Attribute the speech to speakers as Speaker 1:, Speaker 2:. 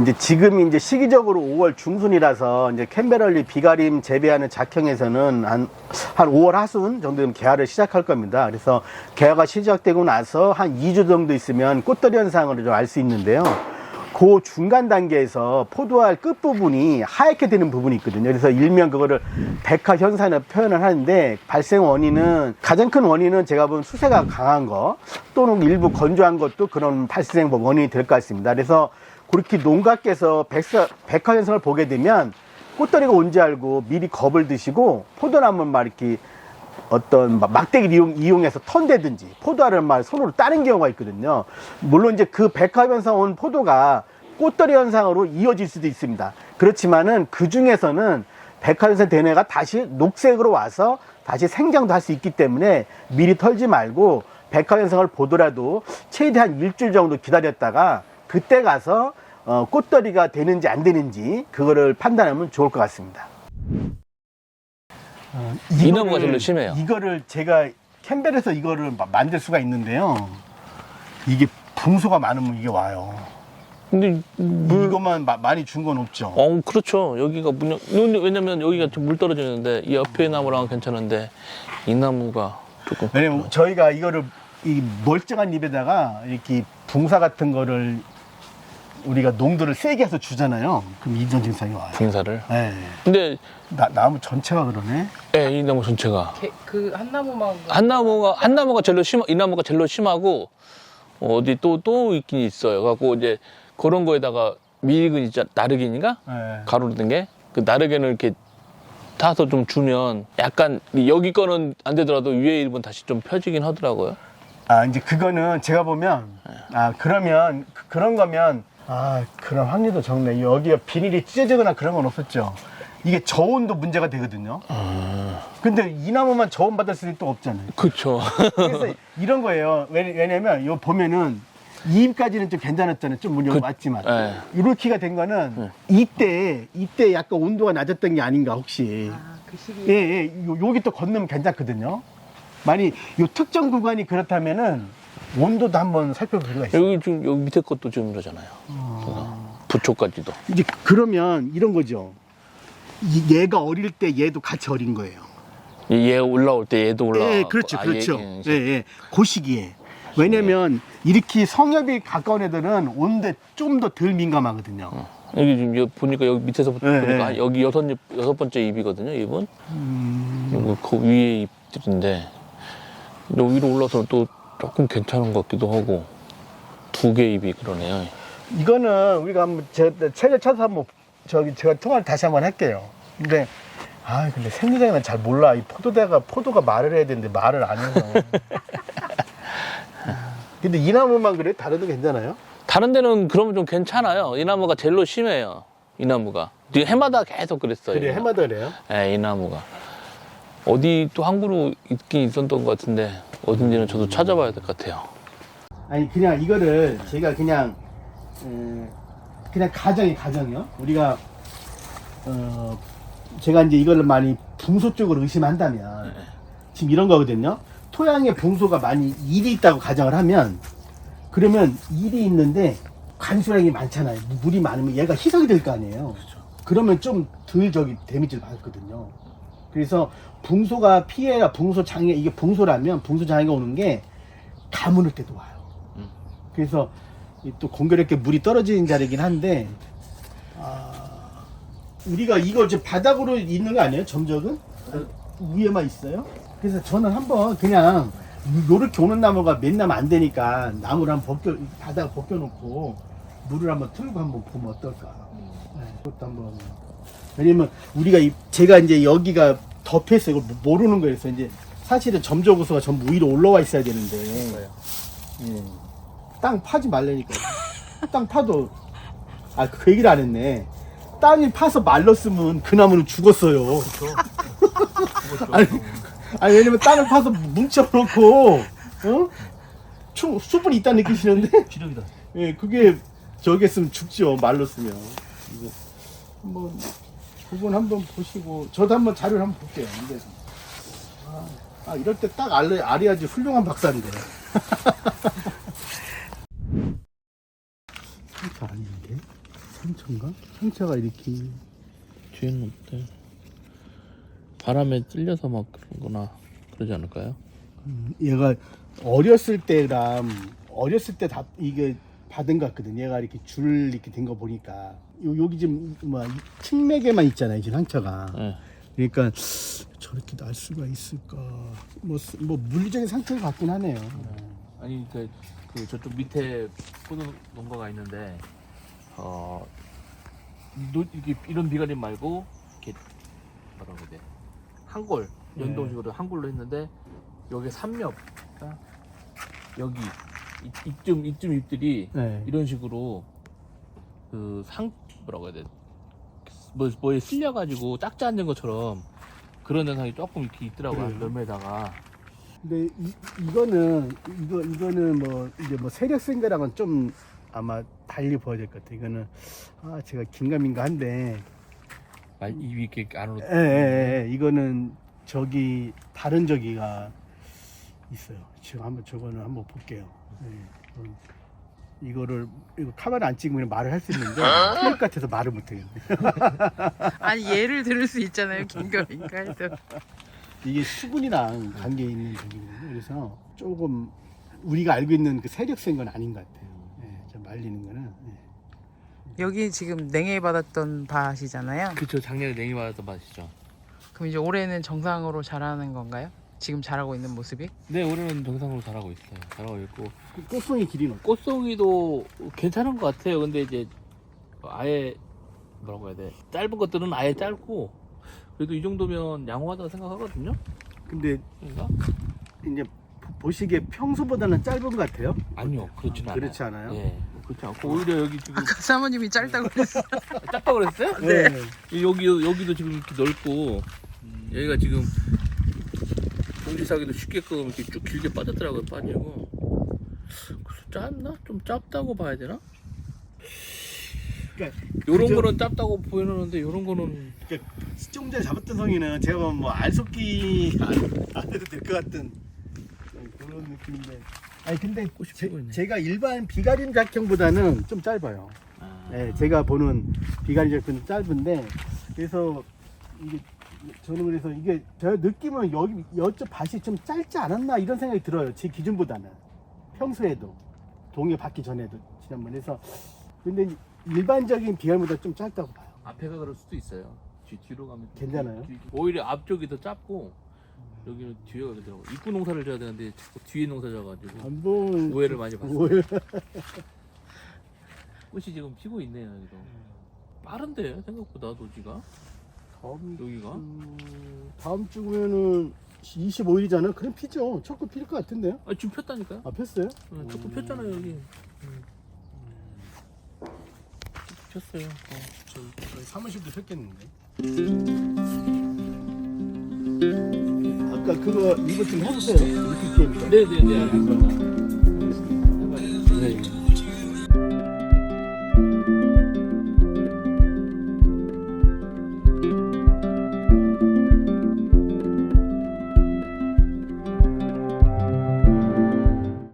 Speaker 1: 이제 지금 이제 시기적으로 5월 중순이라서 이제 캔베럴리 비가림 재배하는 작형에서는 한, 한 5월 하순 정도 되면 개화를 시작할 겁니다. 그래서 개화가 시작되고 나서 한 2주 정도 있으면 꽃돌이 현상을 좀 알 수 있는데요. 그 중간 단계에서 포도알 끝부분이 하얗게 되는 부분이 있거든요. 그래서 일명 그거를 백화 현상을 표현을 하는데 발생 원인은 가장 큰 원인은 제가 본 수세가 강한 거 또는 일부 건조한 것도 그런 발생 원인이 될 것 같습니다. 그래서 그렇게 농가께서 백사, 백화 현상을 보게 되면 꽃다리가 온지 알고 미리 겁을 드시고 포도나무를 막 이렇게 어떤 막 막대기를 이용, 이용해서 턴대든지 포도알을 막 손으로 따는 경우가 있거든요. 물론 이제 그 백화 현상 온 포도가 꽃돌이 현상으로 이어질 수도 있습니다. 그렇지만은 그 중에서는 백화 현상 된 애가 다시 녹색으로 와서 다시 생장도 할 수 있기 때문에 미리 털지 말고 백화 현상을 보더라도 최대한 일주일 정도 기다렸다가 그때 가서 어, 꽃돌이가 되는지 안 되는지 그거를 판단하면 좋을 것 같습니다. 어,
Speaker 2: 이 나무가
Speaker 1: 이거를-
Speaker 2: 제일 심해요.
Speaker 1: 이거를 제가 캠벨에서 이거를 마- 만들 수가 있는데요. 이게 붕소가 많으면 이게 와요.
Speaker 2: 근데 물,
Speaker 1: 이것만 마- 많이 준 건 없죠.
Speaker 2: 어 그렇죠. 여기가 문요 근데 왜냐면 여기가 좀 물 떨어지는데 이 옆에 나무랑은 괜찮은데 이 나무가 조금
Speaker 1: 왜냐면 저희가 이거를 이 멀쩡한 잎에다가 이렇게 붕사 같은 거를 우리가 농도를 세게 해서 주잖아요. 그럼 이전 증상이 와요.
Speaker 2: 붕사를.
Speaker 1: 네.
Speaker 2: 근데
Speaker 1: 나, 나무 전체가 그러네.
Speaker 2: 예, 이 나무 전체가
Speaker 3: 그 한 나무만
Speaker 2: 한 나무가 한 나무가 제일 심, 이 나무가 제일 심하고 어디 또 또 있긴 있어요. 갖고 이제 그런 거에다가 미리근 있잖아 나르긴인가
Speaker 1: 네.
Speaker 2: 가루로 된 게 그 나르겐을 이렇게 타서 좀 주면 약간 여기 거는 안 되더라도 위에 일본 다시 좀 펴지긴 하더라고요.
Speaker 1: 아 이제 그거는 제가 보면 아 그러면 그- 그런 거면 아 그런 확률도 적네. 여기가 비닐이 찢어지거나 그런 건 없었죠. 이게 저온도 문제가 되거든요. 근데 이 나무만 저온 받을 수도 없잖아요.
Speaker 2: 그렇죠.
Speaker 1: 그래서 이런 거예요. 왜, 왜냐면 요 보면은 이입까지는 좀 괜찮았잖아요. 좀 문제가
Speaker 2: 그-
Speaker 1: 맞지만.
Speaker 2: 네.
Speaker 1: 이렇게가 된 거는 이때 이때 약간 온도가 낮았던 게 아닌가 혹시.
Speaker 3: 아그 시기
Speaker 1: 예, 예, 요, 여기 또 건너면 괜찮거든요. 만약 요 특정 구간이 그렇다면은 온도도 한번 살펴볼 필요가 있어요.
Speaker 2: 여기 지금 여기 밑에 것도 좀 이러잖아요. 부초까지도.
Speaker 1: 이제 그러면 이런 거죠. 이- 얘가 어릴 때 얘도 같이 어린 거예요.
Speaker 2: 얘 올라올 때 얘도 올라.
Speaker 1: 예, 그렇죠,
Speaker 2: 아,
Speaker 1: 그렇죠.
Speaker 2: 얘,
Speaker 1: 예, 예, 그 시기에. 왜냐면 이렇게 성엽이 가까운 애들은 온도에 좀더 덜 민감하거든요.
Speaker 2: 여기 지금 여기 보니까 여기 밑에서부터
Speaker 1: 네,
Speaker 2: 보니까
Speaker 1: 네.
Speaker 2: 여기 여섯 입- 여섯 번째 입이거든요. 입은.
Speaker 1: 음.
Speaker 2: 이거 그 위에 입들인데 여기 위로 올라서 또 조금 괜찮은 것 같기도 하고 두 개 입이 그러네요.
Speaker 1: 이거는 우리가 한번 제 책을 찾아서 한번 저기 제가 통화를 다시 한번 할게요. 근데 아 근데 생리장은 잘 몰라. 이 포도대가 포도가 말을 해야 되는데 말을 안 해서. 근데 이 나무만 그래? 다른 데 괜찮아요?
Speaker 2: 다른 데는 그러면 좀 괜찮아요. 이 나무가 제일로 심해요. 이 나무가. 해마다 계속 그랬어요.
Speaker 1: 그래 해마다 그래요.
Speaker 2: 예, 이 나무가. 어디 또 항구로 있긴 있었던 것 같은데 어딘지는 저도 찾아봐야 될 것 같아요.
Speaker 1: 아니 그냥 이거를 제가 그냥 에, 그냥 가정이 가정이요. 우리가 어 제가 이제 이거를 많이 붕소 쪽으로 의심한다면 지금 이런 거거든요. 토양에 붕소가 많이 일이 있다고 가정을 하면 그러면 일이 있는데 간수량이 많잖아요. 물이 많으면 얘가 희석이 될 거 아니에요. 그러면 좀 덜 저기 데미지를 받았거든요. 그래서 붕소가 피해가 붕소 장애 이게 붕소라면 붕소 장애가 오는 게 가물을 때도 와요.
Speaker 2: 음.
Speaker 1: 그래서 이또 공교롭게 물이 떨어지는 자리긴 한데 아, 우리가 이거 이제 바닥으로 있는 거 아니에요? 점적은 위에만 있어요. 그래서 저는 한번 그냥 요렇게 오는 나무가 몇 나무 안 되니까 나무를 한번 벗겨 바닥 벗겨놓고 물을 한번 틀고 한번 보면 어떨까. 네, 그것도 한번 왜냐면 우리가 이, 제가 이제 여기가 덮여서 이걸 모르는 거였어요. 이제 사실은 점적구수가 전부 위로 올라와 있어야 되는데 예. 땅 파지 말라니까. 땅 파도 아그 얘기를 안 했네. 땅이 파서 말랐으면 그 나무는 죽었어요. 아니, 아니 왜냐면 땅을 파서 뭉쳐놓고 어? 충 수분이 있다 느끼시는데
Speaker 4: 기력이다.
Speaker 1: 예 그게 저기 했으면 죽죠 말랐으면 이거 한번 그건 한번 보시고 저도 한번 자료를 한번 볼게요 근데 아, 아 이럴 때 딱 알려 알아야지 훌륭한 박사인데 이렇게 아닌데 상처인가? 상처가 이렇게
Speaker 2: 뒤에는 어때? 바람에 찔려서 막 그런거나 그러지 않을까요?
Speaker 1: 음, 얘가 어렸을 때랑 어렸을 때 다 이게 받은 것 같거든. 얘가 이렇게 줄 이렇게 된 거 보니까 요, 여기 지금 뭐 층맥에만 있잖아요. 지금 상처가.
Speaker 2: 네.
Speaker 1: 그러니까 저렇게 날 수가 있을까? 뭐, 스- 뭐 물리적인 상처가 같긴 하네요.
Speaker 2: 아니 그, 그 저쪽 밑에 포도 농가가 있는데 어 노, 이게 이런 비가림 말고 이렇게 뭐라고 해야 돼 한골 연동식으로 한골로 했는데 여기 삼엽 그러니까 여기 이, 이쯤 이쯤 잎들이
Speaker 1: 네.
Speaker 2: 이런 식으로 그 상 뭐라고 해야 돼? 뭐 뭐에 쓸려 가지고 짝지 않는 것처럼 그런 현상이 조금 이렇게 있더라고요
Speaker 1: 그래요?
Speaker 2: 열매다가
Speaker 1: 근데 이, 이거는 이거 이거는 뭐 이제 뭐 세력 쓴 거랑은 좀 아마 달리 보여야 될 것 같아 요. 이거는 아 제가 긴가민가한데
Speaker 2: 말 입이 이렇게 안으로
Speaker 1: 예, 예, 예. 이거는 저기 다른 저기가 있어요. 지금 한번 저거는 한번 볼게요. 예. 음, 이거를 이거 카메라 안 찍으면 말을 할 수 있는데 플랫 같아서 말을 못 해요.
Speaker 3: 아니 예를 들을 수 있잖아요 김경인가 해서
Speaker 1: 이게 수분이랑 관계 있는 저기거든요. 그래서 조금 우리가 알고 있는 그 세력센 건 아닌 것 같아요. 예, 저 말리는 거는. 예.
Speaker 3: 여기 지금 냉해 받았던 밭이잖아요
Speaker 2: 그쵸 작년에 냉이 맞았던 맛이죠
Speaker 3: 그럼 이제 올해는 정상으로 자라는 건가요? 지금 자라고 있는 모습이?
Speaker 2: 네 올해는 정상으로 자라고 있어요 자라고 있고
Speaker 1: 그 꽃송이 길이는?
Speaker 2: 꽃송이도 괜찮은 것 같아요 근데 이제 아예 뭐라고 해야 돼 짧은 것들은 아예 짧고 그래도 이 정도면 양호하다고 생각하거든요
Speaker 1: 근데
Speaker 2: 그런가?
Speaker 1: 이제 보- 보시기에 평소보다는 짧은 것 같아요.
Speaker 2: 아니요 그렇진 않아요
Speaker 1: 그렇지 않아요?
Speaker 2: 예 그렇지 않고 오히려 여기 지금
Speaker 3: 아까 사모님이 짧다고 그랬어
Speaker 2: 작다 그랬어요?
Speaker 1: 네.
Speaker 2: 여기 여기도 지금 이렇게 넓고 여기가 지금 공기사기도 쉽게끔 이렇게 쭉 길게 빠졌더라고요 빠지고 그래서 짧나? 좀 짧다고 봐야 되나?
Speaker 1: 그러니까
Speaker 2: 요런
Speaker 1: 그저-
Speaker 2: 거는 짧다고 보이는데 요런 거는
Speaker 1: 조금 전에 잡았던 송이는 제가 보면 뭐 알속기 안, 안 해도 될 것 같은 그런 느낌인데. 아니 근데 제. 제가 일반 비가림 작형보다는 좀 짧아요.
Speaker 2: 아,
Speaker 1: 예, 제가 보는 비가림 작형은 짧은데 그래서 이게 저는 그래서 이게 제가 느낌은 여기 여쪽 밭이 좀 짧지 않았나 이런 생각이 들어요. 제 기준보다는 평소에도 동해 받기 전에도 지난번에 해서 근데 일반적인 비가림보다 좀 짧다고 봐요.
Speaker 2: 앞에가 그럴 수도 있어요 뒤, 뒤로 가면
Speaker 1: 괜찮아요?
Speaker 2: 뒤- 오히려 앞쪽이 더 짧고 여기는 뒤에가 그러더라고 입구 농사를 져야 되는데 자꾸 뒤에 농사 져가지고
Speaker 1: 한번
Speaker 2: 오해를 많이 봤어요
Speaker 1: 오해.
Speaker 2: 꽃이 지금 피고 있네요 여기도 빠른데 생각보다 노지가
Speaker 1: 다음
Speaker 2: 여기가
Speaker 1: 주, 다음 주면은 25일이잖아요. 그럼 피죠. 첫거 필 것 같은데요?
Speaker 2: 아 지금 폈다니까요
Speaker 1: 아 폈어요?
Speaker 2: 응, 조금 폈잖아요 여기. 폈어요. 어.
Speaker 1: 저희, 저희 사무실도 폈겠는데. 아까 그거 이거 좀 해주세요. 이렇게 게임.
Speaker 2: 네네네.